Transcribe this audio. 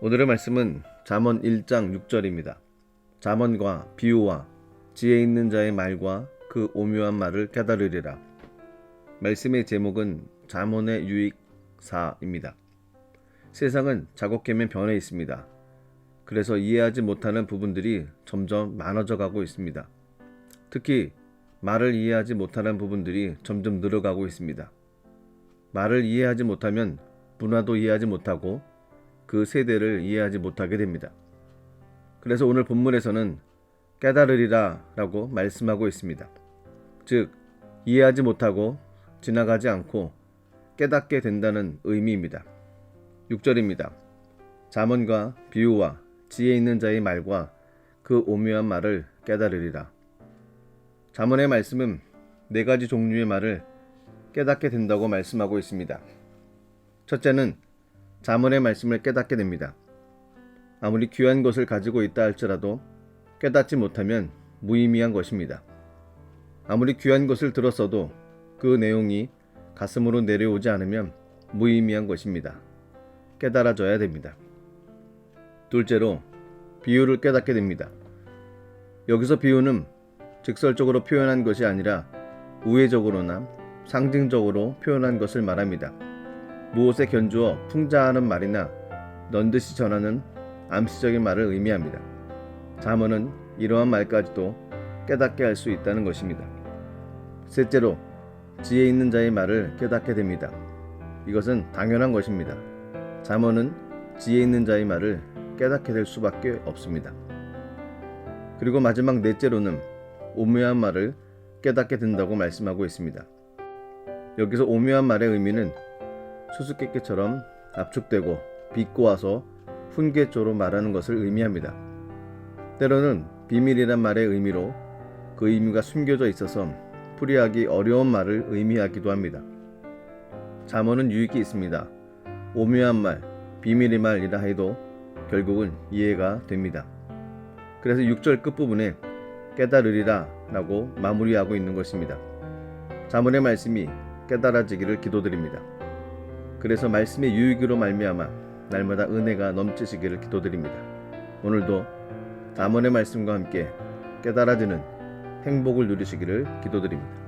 오늘의 말씀은 잠언 1장 6절입니다. 잠언과 비유와 지혜 있는 자의 말과 그 오묘한 말을 깨달으리라. 말씀의 제목은 잠언의 유익사입니다. 세상은 작곡하면 변해 있습니다. 그래서 이해하지 못하는 부분들이 점점 많아져 가고 있습니다. 특히 말을 이해하지 못하는 부분들이 점점 늘어가고 있습니다. 말을 이해하지 못하면 문화도 이해하지 못하고 그 세대를 이해하지 못하게 됩니다. 그래서 오늘 본문에서는 깨달으리라 라고 말씀하고 있습니다. 즉, 이해하지 못하고 지나가지 않고 깨닫게 된다는 의미입니다. 6절입니다. 잠언과 비유와 지혜 있는 자의 말과 그 오묘한 말을 깨달으리라. 잠언의 말씀은 네 가지 종류의 말을 깨닫게 된다고 말씀하고 있습니다. 첫째는 잠언의 말씀을 깨닫게 됩니다. 아무리 귀한 것을 가지고 있다 할지라도 깨닫지 못하면 무의미한 것입니다. 아무리 귀한 것을 들었어도 그 내용이 가슴으로 내려오지 않으면 무의미한 것입니다. 깨달아져야 됩니다. 둘째로 비유를 깨닫게 됩니다. 여기서 비유는 직설적으로 표현한 것이 아니라 우회적으로나 상징적으로 표현한 것을 말합니다. 무엇에 견주어 풍자하는 말이나 넌듯이 전하는 암시적인 말을 의미합니다. 잠언은 이러한 말까지도 깨닫게 할 수 있다는 것입니다. 셋째로 지혜 있는 자의 말을 깨닫게 됩니다. 이것은 당연한 것입니다. 잠언은 지혜 있는 자의 말을 깨닫게 될 수밖에 없습니다. 그리고 마지막 넷째로는 오묘한 말을 깨닫게 된다고 말씀하고 있습니다. 여기서 오묘한 말의 의미는 수수께끼처럼 압축되고 비꼬아서 훈계조로 말하는 것을 의미합니다. 때로는 비밀이란 말의 의미로 그 의미가 숨겨져 있어서 풀이하기 어려운 말을 의미하기도 합니다. 잠언은 유익이 있습니다. 오묘한 말, 비밀의 말이라 해도 결국은 이해가 됩니다. 그래서 6절 끝부분에 깨달으리라 라고 마무리하고 있는 것입니다. 잠언의 말씀이 깨달아지기를 기도드립니다. 그래서 말씀의 유익으로 말미암아 날마다 은혜가 넘치시기를 기도드립니다. 오늘도 잠언의 말씀과 함께 깨달아지는 행복을 누리시기를 기도드립니다.